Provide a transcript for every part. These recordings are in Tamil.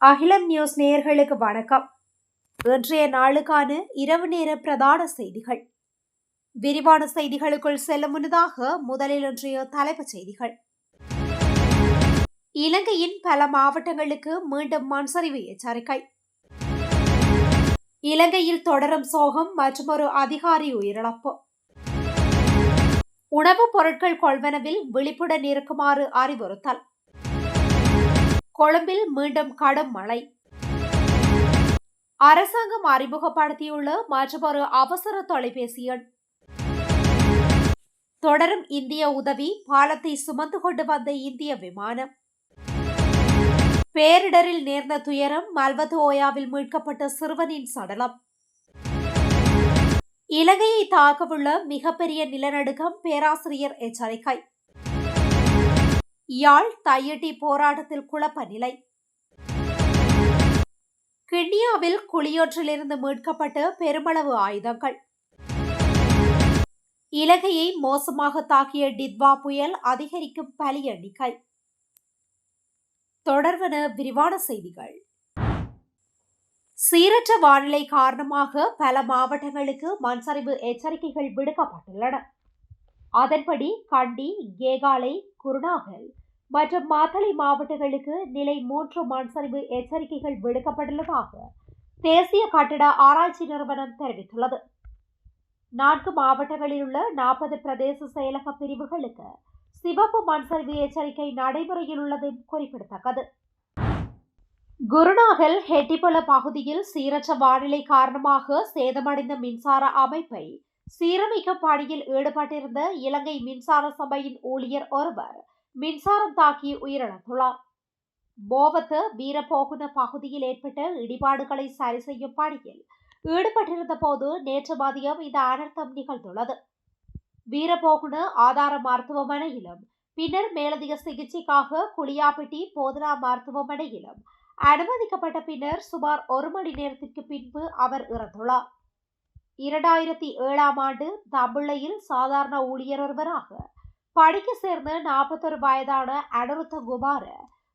அகிலம் நியூஸ் நேயர்களுக்கு வணக்கம். இன்றைய நாளுக்கான இரவு நேர பிரதான செய்திகள். விரிவான செய்திகளுக்குள் செல்லும் முன்னதாக முதலில் இன்றைய தலைப்புச் செய்திகள். இலங்கையின் பல மாவட்டங்களுக்கு மீண்டும் மண்சரிவு எச்சரிக்கை. இலங்கையில் தொடரும் சோகம் மற்றொரு அதிகாரி உயிரிழப்பு. உணவுப் பொருட்கள் கொள்வனவில் விழிப்புடன் இருக்குமாறு அறிவுறுத்தல். கொழும்பில் மீண்டும் கடும் மழை. அரசாங்கம் அறிமுகப்படுத்தியுள்ள மற்றொரு அவசர தொலைபேசி எண். தொடரும் இந்திய உதவி பாலத்தை சுமந்து கொண்டு வந்த இந்திய விமானம். பேரிடரில் நேர்ந்த துயரம் மல்வது ஓயாவில் மீட்கப்பட்ட சிறுவனின் சடலம். இலங்கையை தாக்கவுள்ள மிகப்பெரிய நிலநடுக்கம் பேராசிரியர் எச்சரிக்கை. யாழ் தையட்டி போராட்டத்தில் குழப்ப நிலை. கிண்ணியாவில் குளியொற்றிலிருந்து மீட்கப்பட்ட பெருமளவு ஆயுதங்கள். இலங்கையை மோசமாக தாக்கிய டித்வா புயல் அதிகரிக்கும் பலி எண்ணிக்கை. தொடர்வன விரிவான செய்திகள். சீரற்ற வானிலை காரணமாக பல மாவட்டங்களுக்கு மண்சரிவு எச்சரிக்கைகள் விடுக்கப்பட்டுள்ளன. அதன்படி கண்டி கேகாலை குருநாகல் மற்றும் மாத்தளை மாவட்டங்களுக்கு நிலை மூன்று மண்சரிவு எச்சரிக்கைகள் விடுக்கப்பட்டுள்ளதாக தேசிய கட்டிட ஆராய்ச்சி நிறுவனம் தெரிவித்துள்ளது. நான்கு மாவட்டங்களில் உள்ள நாற்பது பிரதேச செயலக பிரிவுகளுக்கு சிவப்பு மண்சரிவு எச்சரிக்கை நடைமுறையில் உள்ளது குறிப்பிடத்தக்கது. குருநாகல் ஹெட்டிபொல பகுதியில் சீரற்ற வானிலை காரணமாக சேதமடைந்த மின்சார அமைப்பை சீரமைக்க பணியில் ஈடுபட்டிருந்த இலங்கை மின்சார சபையின் ஊழியர் ஒருவர் மின்சாரம் தாக்கி உயிரிழந்துள்ளார். போவத்து வீரபோகுன பகுதியில் ஏற்பட்ட இடிபாடுகளை சரி செய்யும் பணியில் ஈடுபட்டிருந்த போது நேற்று மதியம் இந்த அனர்த்தம் நிகழ்ந்துள்ளது. வீரபோகுன ஆதார மருத்துவமனையிலும் பின்னர் மேலதிக சிகிச்சைக்காக குளியாப்பிட்டி போதனா மருத்துவமனையிலும் அனுமதிக்கப்பட்ட பின்னர் சுமார் ஒரு மணி நேரத்திற்கு பின்பு அவர் இறந்துள்ளார். இரண்டாயிரத்தி ஏழாம் ஆண்டு தமிழையில் சாதாரண ஊழியர் ஒருவராக படிக்க சேர்ந்த நாற்பத்தொரு வயதான அனுருத்த குமார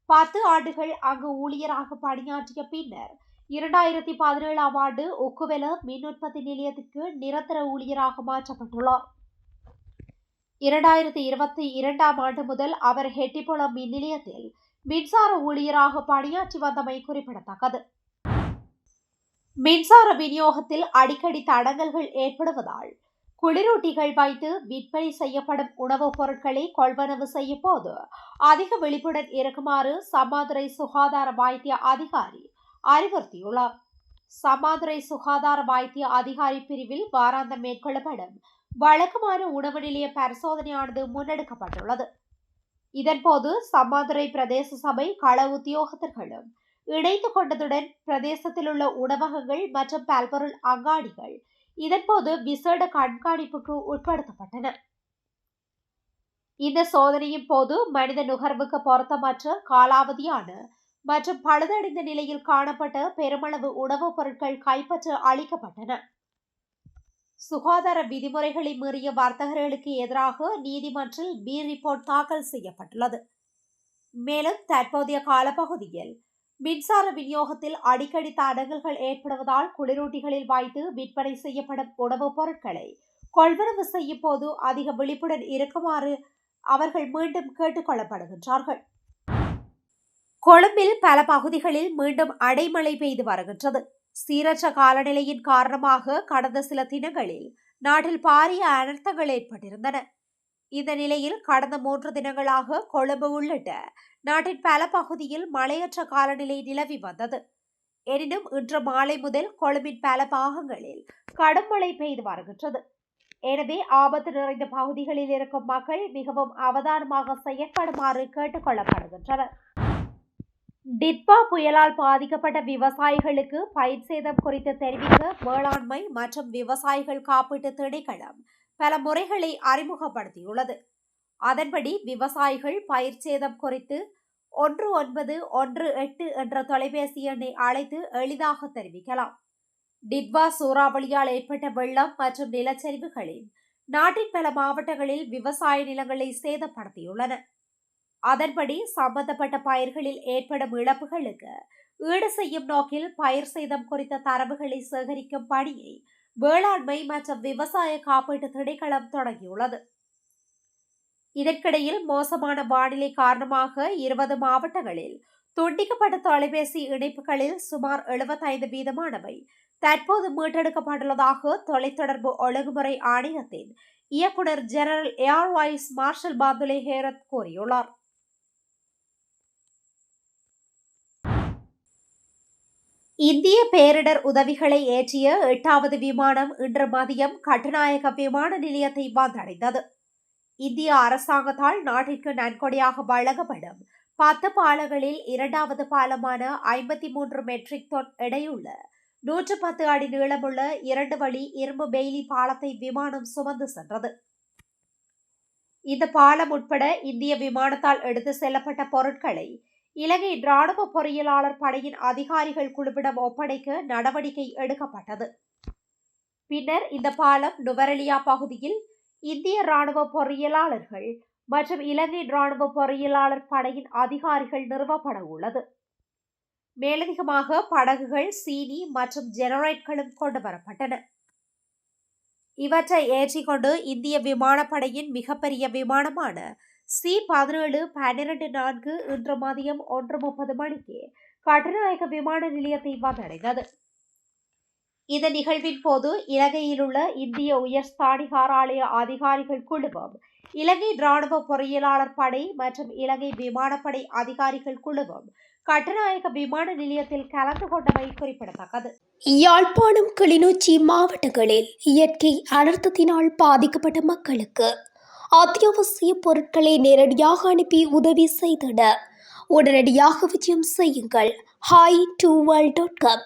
பத்து ஆண்டுகள் அங்கு ஊழியராக பணியாற்றிய பின்னர் இரண்டாயிரத்தி பதினேழாம் ஆண்டு ஒக்குவெல மின் உற்பத்தி நிலையத்திற்கு நிரந்தர ஊழியராக மாற்றப்பட்டுள்ளார். இரண்டாயிரத்தி இருபத்தி இரண்டாம் ஆண்டு முதல் அவர் ஹெட்டிப்புளம் மின் நிலையத்தில் மின்சார ஊழியராக பணியாற்றி வந்தமை குறிப்பிடத்தக்கது. மின்சார விநியோகத்தில் அடிக்கடி தடங்கல்கள் ஏற்படுவதால் குளிரூட்டிகள் வைத்து விற்பனை செய்யப்படும் உணவுப் பொருட்களை கொள்வனவு செய்யும் போது அதிக விழிப்புடன் இருக்குமாறு சமாதுரை சுகாதார வைத்திய அதிகாரி அறிவுறுத்தியுள்ளார். சமாதுரை சுகாதார வைத்திய அதிகாரி பிரிவில் வாராந்தம் மேற்கொள்ளப்படும் வழக்கமான உணவு நிலைய பரிசோதனையானது முன்னெடுக்கப்பட்டுள்ளது. இதன்போது சம்மாதுரை பிரதேச சபை கள உத்தியோகத்தர்களும் இணைந்து கொண்டதுடன் பிரதேசத்தில் உள்ள உணவகங்கள் மற்றும் பல்பொருள் அங்காடிகள் இதன்போது விசேட கண்காணிப்புக்கு உட்படுத்தப்பட்டன. இந்த சோதனையின் போது மனித நுகர்வுக்கு பொருத்தமற்ற காலாவதியான மற்றும் பழுதடைந்த நிலையில் காணப்பட்ட பெருமளவு உணவுப் பொருட்கள் கைப்பற்ற அளிக்கப்பட்டன. சுகாதார விதிமுறைகளை மீறிய வர்த்தகர்களுக்கு எதிராக நீதிமன்றில் பி ரிப்போர்ட் தாக்கல் செய்யப்பட்டுள்ளது. மேலும் தற்போதைய காலப்பகுதியில் மின்சார விநியோகத்தில் அடிக்கடி தடங்கல்கள் ஏற்படுவதால் குளிரூட்டிகளில் வைத்து விற்பனை செய்யப்படும் உணவுப் பொருட்களை கொள்வனவு செய்யும் போது அதிக விழிப்புடன் இருக்குமாறு அவர்கள் மீண்டும் கேட்டுக்கொள்ளப்படுகின்றார்கள் கொழும்பில் பல பகுதிகளில் மீண்டும் அடைமழை பெய்து வருகின்றது. சீரற்ற காலநிலையின் காரணமாக கடந்த சில தினங்களில் நாட்டில் பாரிய அனர்த்தங்கள் ஏற்பட்டிருந்தன. இந்த நிலையில் கடந்த மூன்று தினங்களாக கொழும்பு உள்ளிட்ட நாட்டின் பல பகுதியில் மழையற்ற காலநிலை நிலவி வந்தது. எனினும் இன்று மாலை முதல் கொழும்பின் பல பாகங்களில் கடும் மழை பெய்து வருகின்றது. எனவே ஆபத்து நிறைந்த பகுதிகளில் இருக்கும் மக்கள் மிகவும் அவதானமாக செயற்படுமாறு கேட்டுக்கொள்ளப்படுகின்றனர் டிட்பா புயலால் பாதிக்கப்பட்ட விவசாயிகளுக்கு பயிர் சேதம் குறித்து தெரிவிக்க வேளாண்மை மற்றும் விவசாயிகள் காப்பீட்டு திணைக்களம் பல முறைகளை அறிமுகப்படுத்தியுள்ளது. அதன்படி விவசாயிகள் பயிர் சேதம் குறித்து ஒன்று ஒன்பது ஒன்று எட்டு என்ற தொலைபேசி எண்ணை அழைத்து எளிதாக தெரிவிக்கலாம். டிட்வா சூறாவளியால் ஏற்பட்ட வெள்ளம் மற்றும் நிலச்சரிவுகளில் நாட்டின் பல மாவட்டங்களில் விவசாய நிலங்களை சேதப்படுத்தியுள்ளன. அதன்படி சம்பந்தப்பட்ட பயிர்களில் ஏற்படும் இழப்புகளுக்கு ஈடு செய்யும் நோக்கில் பயிர் சேதம் குறித்த தரவுகளை சேகரிக்கும் பணியை வேளாண்மை மற்றும் விவசாய காப்பீட்டு திணைக்களம் தொடங்கியுள்ளது. இதற்கிடையில் மோசமான வானிலை காரணமாக இருபது மாவட்டங்களில் துண்டிக்கப்பட்ட தொலைபேசி இணைப்புகளில் சுமார் எழுபத்தைந்து வீதமானவை தற்போது மீட்டெடுக்கப்பட்டுள்ளதாக தொலைத்தொடர்பு ஒழுங்குமுறை ஆணையத்தின் இயக்குனர் general air vice marshal Bandula Herath கூறியுள்ளார். இந்திய பேரிடர் உதவிகளை ஏற்றிய எட்டாவது விமானம் இன்று மதியம் கட்டுநாயக விமான நிலையத்தை வந்தடைந்தது. இந்திய அரசாங்கத்தால் நாட்டிற்கு நன்கொடையாக வழங்கப்படும் பத்து பாலங்களில் இரண்டாவது பாலமான ஐம்பத்தி மூன்று மெட்ரிக் டன் எடையுள்ள நூற்று பத்து அடி நீளமுள்ள இரண்டு வழி இரும்பு பெய்லி பாலத்தை விமானம் சுமந்து சென்றது. இந்த பாலம் உட்பட இந்திய விமானத்தால் எடுத்து செல்லப்பட்ட பொருட்களை இலங்கை இராணுவ பொறியியலாளர் படையின் அதிகாரிகள் குழுவிடம் ஒப்படைக்க நடவடிக்கை எடுக்கப்பட்டது. பின்னர் இந்த பாலம் நுவரெலியா பகுதியில் இந்திய ராணுவ பொறியியலாளர்கள் மற்றும் இலங்கை இராணுவ பொறியியலாளர் படையின் அதிகாரிகள் நிறுவப்பட உள்ளது. மேலதிகமாக படகுகள் சீனி மற்றும் ஜெனரேட்களும் கொண்டு வரப்பட்டன. இவற்றை ஏற்றிக்கொண்டு இந்திய விமானப்படையின் மிகப்பெரிய விமானமான சி பதினேழு பன்னிரண்டு நான்கு இன்று மதியம் ஒன்று முப்பது மணிக்கு கட்டுநாயக விமான நிலையத்தை வந்தடைந்தது. இந்த நிகழ்வின் போது இலங்கையில் உள்ள இந்திய உயர் ஸ்தானிகாராலய அதிகாரிகள் குழுவும் இலங்கை ராணுவ பொறியியலாளர் படை மற்றும் இலங்கை விமானப்படை அதிகாரிகள் குழுவும் கட்டுநாயக விமான நிலையத்தில் கலந்து கொண்டமை குறிப்பிடத்தக்கது. யாழ்ப்பாணம் கிளிநொச்சி மாவட்டங்களில் இயற்கை அனர்த்தத்தினால் பாதிக்கப்பட்ட மக்களுக்கு அத்தியாவசிய பொருட்களை நேரடியாக அனுப்பி உதவி செய்தனர் உடனடியாக விஜயம் செய்யுங்கள். Hi two world dot com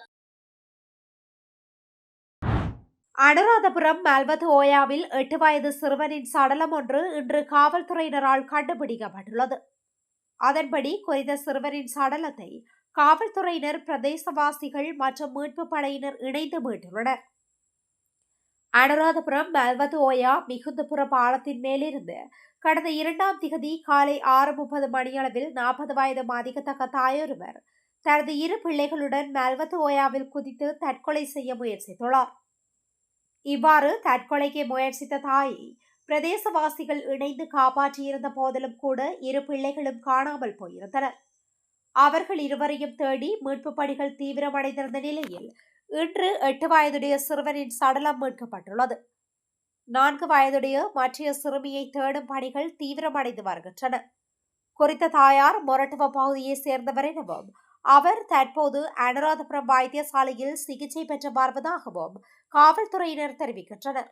Anuradhapura Malwathu ஓயாவில் எட்டு வயது சிறுவனின் சடலம் ஒன்று இன்று காவல்துறையினரால் கண்டுபிடிக்கப்பட்டுள்ளது. அதன்படி குறித்த சிறுவனின் சடலத்தை காவல்துறையினர் பிரதேசவாசிகள் மற்றும் மீட்பு படையினர் இணைந்து மீட்டுள்ளனர். அனுராதபுரம் மல்வத் ஓயா மிகுந்தபுர பாலத்தின் மேலிருந்து கடந்த இரண்டாம் திகதி காலை ஆறு முப்பது மணியளவில் நாற்பது வயது மதிக்கத்தக்க தாயொருவர் தனது இரு பிள்ளைகளுடன் மல்வத் ஓயாவில் குதித்து தற்கொலை செய்ய முயற்சித்துள்ளார். இவ்வாறு தற்கொலைக்கு முயற்சித்த தாயை பிரதேசவாசிகள் இணைந்து காப்பாற்றியிருந்த போதிலும் கூட இரு பிள்ளைகளும் காணாமல் போயிருந்தனர். அவர்கள் இருவரையும் தேடி மீட்பு பணிகள் தீவிரமடைந்திருந்த நிலையில் இன்று எட்டு வயதுடைய சிறுவனின் சடலம் மீட்கப்பட்டுள்ளது. நான்கு வயதுடைய மற்றைய சிறுமியை தேடும் பணிகள் தீவிரமடைந்து வருகின்றன. குறித்த தாயார் மொரட்டுவ பகுதியை சேர்ந்தவர் எனவும் அவர் தற்போது அனுராதபுரம் வைத்தியசாலையில் சிகிச்சை பெற்று வருவதாகவும் காவல்துறையினர் தெரிவிக்கின்றனர்.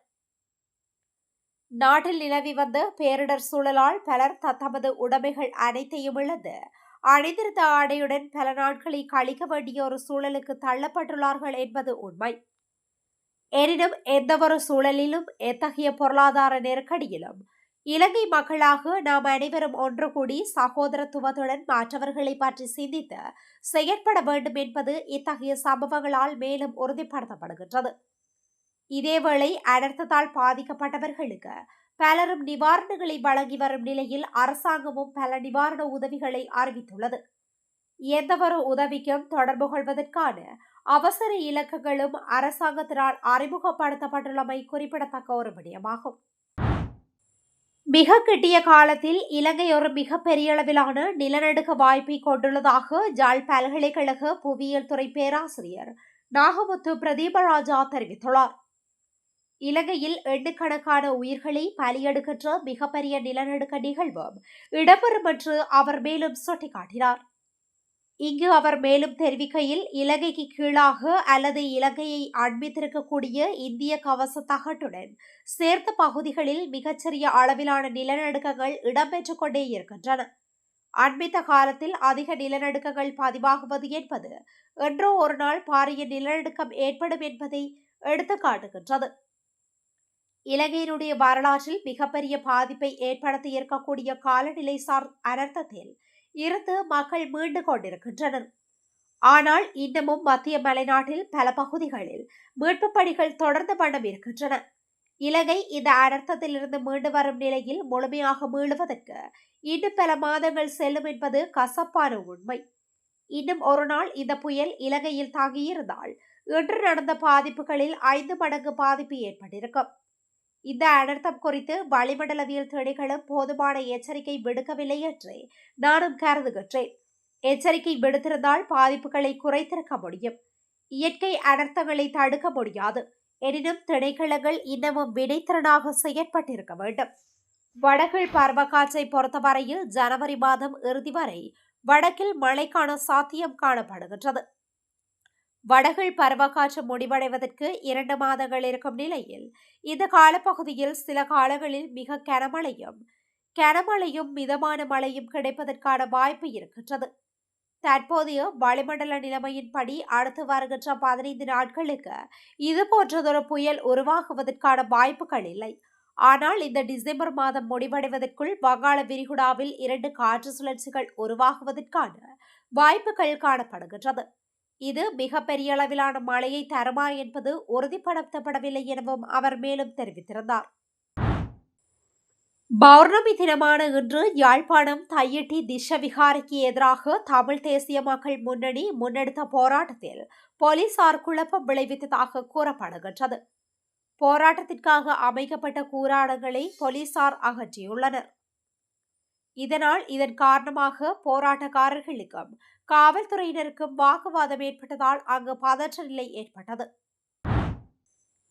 நாட்டில் நிலவி வந்த பேரிடர் சூழலால் பலர் தத்தமது உடைமைகள் அனைத்தையும் இழந்து அணிந்திருந்த ஆடையுடன் பல நாட்களை கழிக்க வேண்டிய ஒரு சூழலுக்கு தள்ளப்பட்டுள்ளார்கள் என்பது உண்மை. எனினும் எந்தவொரு சூழலிலும் எத்தகைய பொருளாதார நெருக்கடியிலும் இலங்கை மக்களாக நாம் அனைவரும் ஒன்று கூடி சகோதரத்துவத்துடன் மற்றவர்களை பற்றி சிந்தித்து செயற்பட வேண்டும் என்பது இத்தகைய சம்பவங்களால் மேலும் உறுதிப்படுத்தப்படுகின்றது. இதேவேளை அனர்த்தத்தால் பாதிக்கப்பட்டவர்களுக்கு பலரும் நிவாரணங்களை வழங்கி வரும் நிலையில் அரசாங்கமும் பல நிவாரண உதவிகளை அறிவித்துள்ளது. எந்தவொரு உதவிக்கும் தொடர்பு கொள்வதற்கான அவசர இலக்குகளும் அரசாங்கத்தினால் அறிமுகப்படுத்தப்பட்டுள்ளமை குறிப்பிடத்தக்க ஒரு விடயமாகும். மிக கிட்டிய காலத்தில் இலங்கை ஒரு மிகப்பெரிய அளவிலான நிலநடுக்க வாய்ப்பை கொண்டுள்ளதாக ஜாழ் பல்கலைக்கழக புவியியல் துறை பேராசிரியர் நாகமுத்து பிரதீபராஜா தெரிவித்துள்ளார். இலங்கையில் எண்ணுக்கணக்கான உயிர்களை பலியெடுக்கின்ற மிகப்பெரிய நிலநடுக்க நிகழ்வும் இடம்பெறும் என்று அவர் மேலும் சுட்டிக்காட்டினார். இங்கு அவர் மேலும் தெரிவிக்கையில் இலங்கைக்கு கீழாக அல்லது இலங்கையை அண்மித்திருக்கக்கூடிய இந்திய கவச தகட்டுடன் சேர்த்த பகுதிகளில் மிகச்சிறிய அளவிலான நிலநடுக்கங்கள் இடம்பெற்றுக் கொண்டே இருக்கின்றன. அண்மித்த காலத்தில் அதிக நிலநடுக்கங்கள் பதிவாகுவது என்பது என்றோ ஒரு நாள் பாரிய நிலநடுக்கம் ஏற்படும் என்பதை எடுத்து காட்டுகின்றது. இலங்கையினுடைய வரலாற்றில் மிகப்பெரிய பாதிப்பை ஏற்படுத்தி இருக்கக்கூடிய காலநிலை சார் அனர்த்தத்தில் இருந்து மக்கள் மீண்டு கொண்டிருக்கின்றனர். ஆனால் இன்னமும் மத்திய மலைநாட்டில் பல பகுதிகளில் மீட்பு பணிகள் தொடர்ந்து பண்ணம் இருக்கின்றன இலங்கை இந்த அனர்த்தத்திலிருந்து மீண்டு வரும் நிலையில் முழுமையாக மீளுவதற்கு இன்னும் பல மாதங்கள் செல்லும் என்பது கசப்பான உண்மை. இன்னும் ஒரு நாள் இந்த புயல் இலங்கையில் தாங்கியிருந்தால் இன்று நடந்த பாதிப்புகளில் ஐந்து மடங்கு பாதிப்பு ஏற்பட்டிருக்கும். இந்த அனர்த்தம் குறித்து வளிமண்டலவியல் திணைகளும் போதுமான எச்சரிக்கை விடுக்கவில்லை என்று நானும் கருதுகின்றேன். எச்சரிக்கை விடுத்திருந்தால் பாதிப்புகளை குறைத்திருக்க முடியும். இயற்கை அனர்த்தங்களை தடுக்க முடியாது. எனினும் திணைக்களங்கள் இன்னமும் வினைத்திறனாக செயற்பட்டிருக்க வேண்டும். வடகிழ் பருவக்காற்றை பொறுத்தவரையில் ஜனவரி மாதம் இறுதி வரை வடக்கில் மழைக்கான சாத்தியம் காணப்படுகின்றது. வடகிழ் பருவக்காற்று முடிவடைவதற்கு இரண்டு மாதங்கள் இருக்கும் நிலையில் இந்த காலப்பகுதியில் சில காலங்களில் மிக கனமழையும் கனமழையும் மிதமான மழையும் கிடைப்பதற்கான வாய்ப்பு இருக்கின்றது. தற்போதைய வளிமண்டல நிலைமையின்படி அடுத்து வருகின்ற பதினைந்து நாட்களுக்கு இது போன்றதொரு புயல் உருவாகுவதற்கான வாய்ப்புகள் இல்லை. ஆனால் இந்த டிசம்பர் மாதம் முடிவடைவதற்குள் வங்காள விரிகுடாவில் இரண்டு காற்று சுழற்சிகள் உருவாகுவதற்கான வாய்ப்புகள் காணப்படுகின்றது. இது மிகப்பெரிய அளவிலான மழையை தருமா என்பது உறுதிப்படுத்தப்படவில்லை எனவும் அவர் மேலும் தெரிவித்திருந்தார். பௌர்ணமி தினமான இன்று யாழ்ப்பாணம் தையிட்டி திஷவிகாரிக்கு எதிராக தமிழ் தேசிய மக்கள் முன்னணி முன்னெடுத்த போராட்டத்தில் போலீசார் குழப்பம் விளைவித்ததாக கூறப்படுகின்றது. போராட்டத்திற்காக அமைக்கப்பட்ட கூறாடங்களை போலீசார் அகற்றியுள்ளனர். இதனால் இதன் காரணமாக போராட்டக்காரர்களுக்கும் காவல்துறையினருக்கும் வாக்குவாதம் ஏற்பட்டதால் அங்கு பதற்ற நிலை ஏற்பட்டது.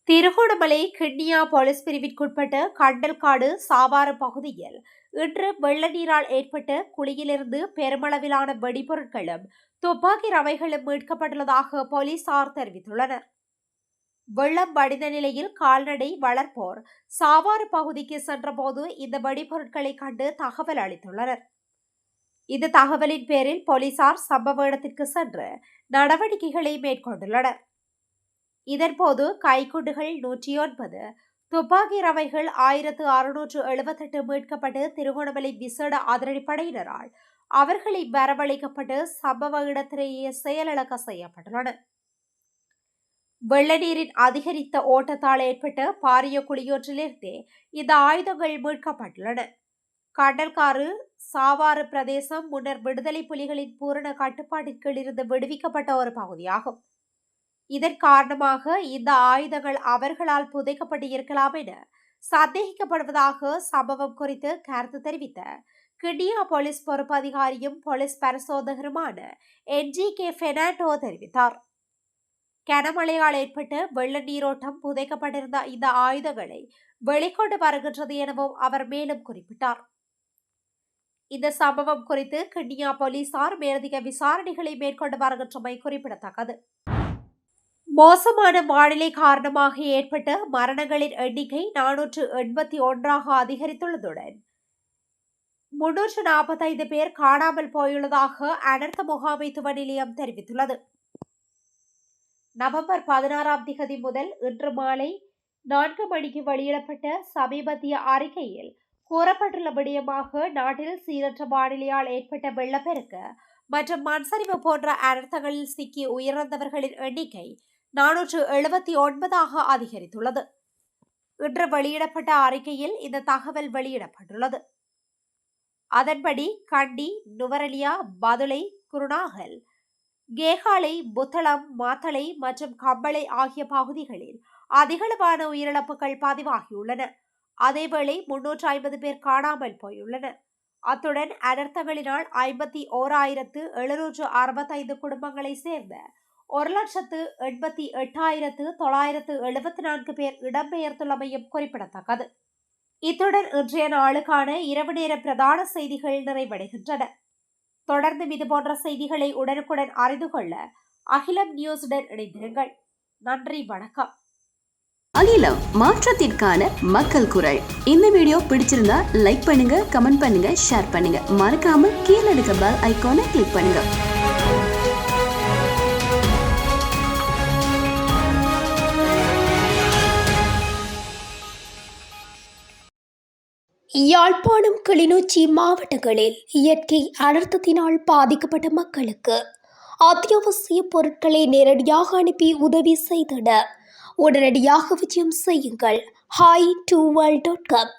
திருகோணமலை கிண்ணியா போலீஸ் பிரிவிற்குட்பட்ட கண்டல்காடு சாவாறு பகுதியில் இன்று வெள்ள நீரால் ஏற்பட்ட குழியிலிருந்து பெருமளவிலான வெடிபொருட்களும் துப்பாக்கி ரவைகளும் மீட்கப்பட்டுள்ளதாக போலீசார் தெரிவித்துள்ளனர். வெள்ளம் வடிந்த நிலையில் கால்நடை வளர்ப்போர். சாவாறு பகுதிக்கு சென்றபோது இந்த வெடிபொருட்களை கண்டு தகவல் அளித்துள்ளனர். இந்த தகவலின் பேரில் போலீசார் சம்பவ இடத்திற்கு சென்று நடவடிக்கைகளை மேற்கொண்டுள்ளனர். இதன்போது கைக்குண்டுகள் நூற்றி ஒன்பது துப்பாக்கி ரவைகள் ஆயிரத்து அறுநூற்று எழுபத்தெட்டு மீட்கப்பட்டு திருகோணமலை விசேட அதிரடிப்படையினரால் அவர்களை வரவழைக்கப்பட்டு சம்பவ இடத்திலேயே செயலிழக்க செய்யப்பட்டுள்ளனர். வெள்ளநீரின் அதிகரித்த ஓட்டத்தால் ஏற்பட்ட பாரிய குழியொன்றிலிருந்தே இந்த ஆயுதங்கள் மீட்கப்பட்டுள்ளன. கடற்காறு சாவாறு பிரதேசம் முன்னர் விடுதலை புலிகளின் பூரண கட்டுப்பாட்டிற்குள் இருந்து விடுவிக்கப்பட்ட ஒரு பகுதியாகும். இதன் காரணமாக இந்த ஆயுதங்கள் அவர்களால் புதைக்கப்பட்டு இருக்கலாம் என சந்தேகிக்கப்படுவதாக சம்பவம் குறித்து கருத்து தெரிவித்த கிண்டியா போலீஸ் பொறுப்பு அதிகாரியும் போலீஸ் பரிசோதகருமான என்ஜி கே ஃபெனாண்டோ தெரிவித்தார். கனமழையால் ஏற்பட்ட வெள்ள நீரோட்டம் புதைக்கப்பட்டிருந்த இந்த ஆயுதங்களை வெளிக்கொண்டு வருகின்றது எனவும் அவர் மேலும் குறிப்பிட்டார். இந்த சம்பவம் குறித்து கிண்ணியா போலீசார் மேலதிக விசாரணைகளை மேற்கொண்டு வருகின்றமை குறிப்பிடத்தக்கது. மோசமான வானிலை காரணமாக ஏற்பட்ட மரணங்களின் எண்ணிக்கை நானூற்று எண்பத்தி ஒன்றாக அதிகரித்துள்ளதுடன் முன்னூற்று நாற்பத்தைந்து பேர் காணாமல் போயுள்ளதாக அனர்த்த முகாமைத்துவ நிலையம் தெரிவித்துள்ளது. நவம்பர் பதினாறாம் திகதி முதல் இன்று மாலை நான்கு மணிக்கு வெளியிடப்பட்ட சமீபத்திய அறிக்கையில் கூறப்பட்டுள்ள விடயமாக நாட்டில் சீரற்ற வானிலையால் ஏற்பட்ட வெள்ளப்பெருக்கு மற்றும் மண்சரிவு போன்ற அனர்த்தங்களில் சிக்கி உயிரிழந்தவர்களின் எண்ணிக்கை நானூற்று எழுபத்தி ஒன்பதாக அதிகரித்துள்ளது. இன்று வெளியிடப்பட்ட அறிக்கையில் இந்த தகவல் வெளியிடப்பட்டுள்ளது. அதன்படி கண்டி நுவரலியா பதுளை குருணாகல் கேகாலை புத்தளம் மாத்தளை மற்றும் கம்பளை ஆகிய பகுதிகளில் அதிகளவான உயிரிழப்புகள் பதிவாகியுள்ளன. அதேவேளை முன்னூற்று ஐம்பது பேர் காணாமல் போயுள்ளனர். அத்துடன் அனர்த்தங்களினால் ஐம்பத்தி ஓராயிரத்து எழுநூற்று அறுபத்தைந்து குடும்பங்களை சேர்ந்த ஒரு லட்சத்து எண்பத்தி எட்டாயிரத்து தொள்ளாயிரத்து எழுபத்தி நான்கு பேர் இடம்பெயர்ந்துள்ளமையும் குறிப்பிடத்தக்கது. இத்துடன் இன்றைய நாளுக்கான இரவு நேர பிரதான செய்திகள் நிறைவடைகின்றன. தொடர்ந்து இதுபோன்ற செய்திகளை உடனுக்குடன் அறிந்து கொள்ள அகிலம் நியூஸுடன் இணைந்திருங்கள். நன்றி வணக்கம். அகிலம் மாற்றத்திற்கான மக்கள் குரல். இந்த வீடியோ பிடிச்சிருந்தா லைக் பண்ணுங்க கமெண்ட் பண்ணுங்க ஷேர் பண்ணுங்க. மறக்காம கீழே இருக்க பெல் ஐக்கானை கிளிக் பண்ணுங்க. யாழ்ப்பாணம் கிளிநொச்சி மாவட்டங்களில் இயற்கை அனர்த்தத்தினால் பாதிக்கப்பட்ட மக்களுக்கு அத்தியாவசிய பொருட்களை நேரடியாக அனுப்பி உதவி செய்தன உடனடியாக விஜயம் செய்யுங்கள். Hi two dot com